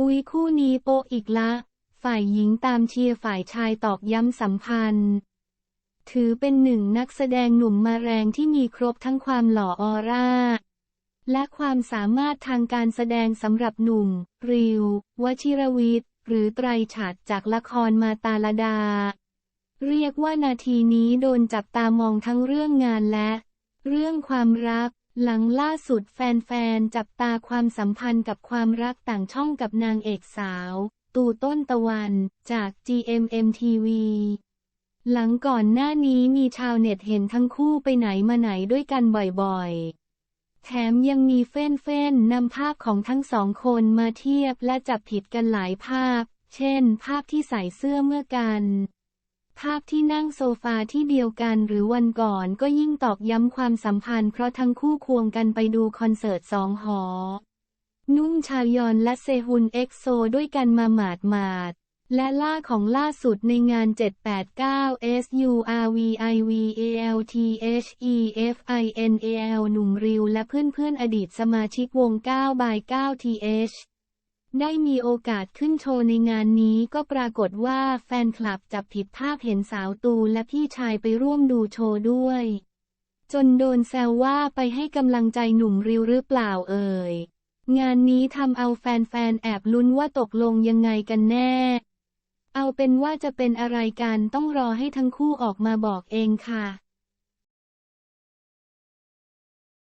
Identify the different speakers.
Speaker 1: อุ๊ยคู่นี้โปอีกละ ฝ่ายหญิงตามเชียร์ฝ่ายชายตอกย้ำสัมพันธ์ ถือเป็นหนึ่งนักแสดงหนุ่มมาแรงที่มีครบทั้งความหล่อออร่า และความสามารถทางการแสดงสำหรับหนุ่ม ริว วชิรวิทย์ หรือไตรฉัตรจากละครมาตาลดา เรียกว่านาทีนี้โดนจับตามองทั้งเรื่องงานและ เรื่องความรัก หลังล่าสุดแฟนๆ จับตาความสัมพันธ์กับความรักต่างช่องกับนางเอกสาว ตูต้นตะวัน จาก GMMTV หลังก่อนหน้านี้มีชาวเน็ตเห็นทั้งคู่ไปไหนมาไหนด้วยกันบ่อยๆ แถมยังมีเฟ้นเฟ้นๆนำภาพของทั้งสองคนมาเทียบและจับผิดกันหลายภาพ เช่น ภาพที่ใส่เสื้อเมื่อกัน ภาพที่นั่งโซฟาที่เดียวกันหรือวันก่อนก็ยิ่งตอกย้ำความสัมพันธ์เพราะทั้งคู่ควงกันไปดูคอนเสิร์ตสองหอ นุ่งชายอนและเซฮุนเอ็กโซด้วยกันมาหมาดหมาดๆและล่าของล่าสุดในงาน 789 SURVIVALTHEFINAL หนุ่มริวและเพื่อนๆอดีตสมาชิกวง9 by 9 TH ได้มีโอกาสขึ้นโชว์ในงานนี้ก็ปรากฏว่าแฟนคลับจับผิดภาพเห็นสาวตูและพี่ชายไปร่วมดูโชว์ด้วย จนโดนแซวว่าไปให้กำลังใจหนุ่มริวหรือเปล่าเอ่ย งานนี้ทำเอาแฟนๆแอบลุ้นว่าตกลงยังไงกันแน่ เอาเป็นว่าจะเป็นอะไรกันต้องรอให้ทั้งคู่ออกมาบอกเองค่ะ